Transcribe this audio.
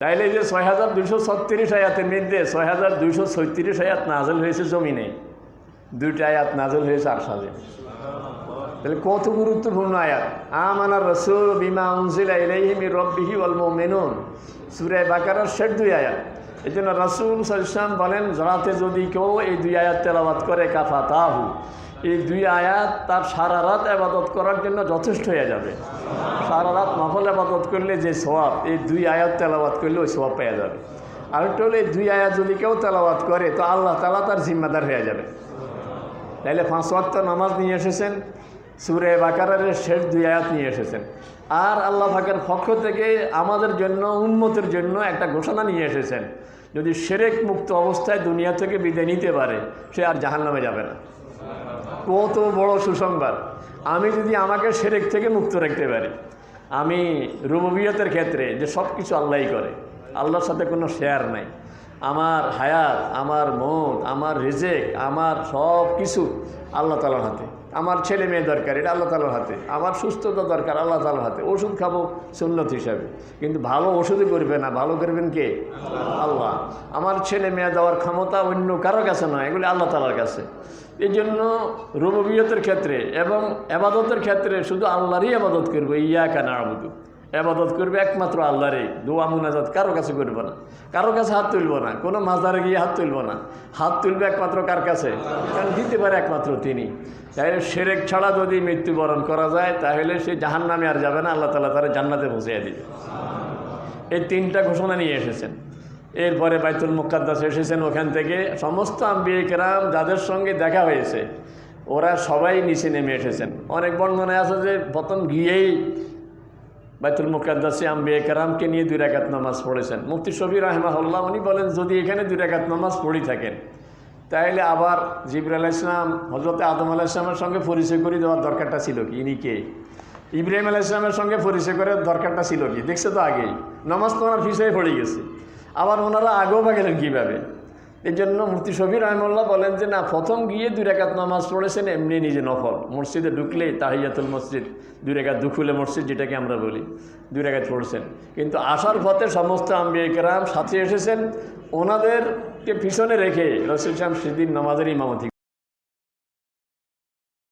তাইলে যে ছয় হাজার দুইশো ছত্রিশ আয়াতের মধ্যে ছয় হাজার দুইশো ছত্রিশ আয়াত নাজল হয়েছে জমিনে, দুইটা আয়াত নাজল হয়েছে আরশাদে। তাহলে কত গুরুত্বপূর্ণ আয়াত? আমানার রসুল বিমা উনজিলা ইলাইহি মির রব্বিহি ওয়াল মুমিনুন। সূরা বাকারার শেষ দুই আয়াত। এই জন্য রাসূল সাল্লাল্লাহু বলেন জড়াতে যদি কেউ এই দুই আয়াত তেলাওয়াত করে কাফা তাহু এই দুই আয়াত তার সারা রাত আবাদত করার জন্য যথেষ্ট হয়ে যাবে। সারা রাত নফল আবাদত করলে যে সোয়াব এই দুই আয়াত তেলাওয়াত করলে ওই সোয়াব পেয়ে যাবে। আরেকটা হলো দুই আয়াত যদি কেউ তেলাওয়াত করে, তো আল্লাহ তালা তার জিম্মাদার হয়ে যাবে। তাইলে পাঁচ ওয়াক্ত নামাজ নিয়ে এসেছেন, সুরে বাকারের শেষ দুই আয়াত নিয়ে এসেছেন। আর আল্লাহ পাকের পক্ষ থেকে আমাদের জন্য উন্মতের জন্য একটা ঘোষণা নিয়ে এসেছেন। যদি সেরেক মুক্ত অবস্থায় দুনিয়া থেকে বিদায় নিতে পারে, সে আর জাহান্নামে যাবে না। কত বড় সুসংবাদ। আমি যদি আমাকে সেরেক থেকে মুক্ত রাখতে পারি, আমি রুববিয়তের ক্ষেত্রে যে সব কিছু আল্লাহই করে, আল্লাহর সাথে কোনো শেয়ার নাই। আমার হায়াত, আমার মন, আমার রিজেক, আমার সব কিছু আল্লাহ তালার হাতে। আমার ছেলে মেয়ে দরকার, এটা আল্লাহ তালার হাতে। আমার সুস্থতা দরকার, আল্লাহ তালার হাতে। ওষুধ খাব সুন্নত হিসাবে। কিন্তু ভালো ওষুধই করবে না, ভালো করবেন কে? আল্লাহ। আমার ছেলে মেয়ে দেওয়ার ক্ষমতা অন্য কারও কাছে নয়, এগুলি আল্লাহ তালার কাছে। এই জন্য রুববিয়তের ক্ষেত্রে এবং আবাদতের ক্ষেত্রে শুধু আল্লাহরই আবাদত করব ইয়া কানা আবুদু আবাদত করবে একমাত্র আল্লাহরই। দোয়া মুনাজাত কারও কাছে করব না। কারও কাছে হাত তুলবো না। কোনো মাজারে গিয়ে হাত তুলবো না। হাত তুলবে একমাত্র কার কাছে? কারণ দিতে পারে একমাত্র তিনি। তাহলে সেরেক ছাড়া যদি মৃত্যুবরণ করা যায়, তাহলে সে জাহান নামে আর যাবে না। আল্লাহ তালা তারা জান্নাতে পৌঁছে দিবে। এই তিনটা ঘোষণা নিয়ে এসেছেন। এরপরে বাইতুল মুকাদ্দাস এসেছেন ওখান থেকে। সমস্ত আম্বিয়ে কেরাম যাদের সঙ্গে দেখা হয়েছে, ওরা সবাই নিচে নেমে এসেছেন। অনেক বর্ণনায় আছে যে, প্রথম গিয়েই বাইতুল মুকাদ্দাসে আম্বিয়ে কেরামকে নিয়ে দুই রাকাত নামাজ পড়েছেন। মুফতি শফি রাহমাহুল্লাহ, উনি বলেন, যদি এখানে দুই রাকাত নামাজ পড়ি থাকেন তাহলে আবার জিবর আলাহ ইসলাম হজরত আদম আলাহ ইসলামের সঙ্গে পরিচয় করে দেওয়ার দরকারটা ছিল কি? ইনি কে? ইব্রাহিম আলাহ ইসলামের সঙ্গে পরিচয় করে দরকারটা ছিল কি? দেখছে তো আগেই, নামাজ তো ওনার ফিসে পড়ে গেছে। আবার ওনারা আগেও বা গেলেন কীভাবে? এই জন্য মুফতি শফির রহমুল্লাহ বলেন যে, না, প্রথম গিয়ে দুই রেখাত নামাজ পড়েছেন, এমনি নিজে নফল। মসজিদে ঢুকলেই তাহিয়াতুল মসজিদ, দুই রেখাত দুখুলে মসজিদ যেটাকে আমরা বলি, দুই রেখাত পড়েছেন। কিন্তু আসার পথে সমস্ত আম্বিয়াকেরাম সাথে এসেছেন, ওনাদেরকে পিছনে রেখে রসুল সাহেব সেদিন নামাজের ইমামতি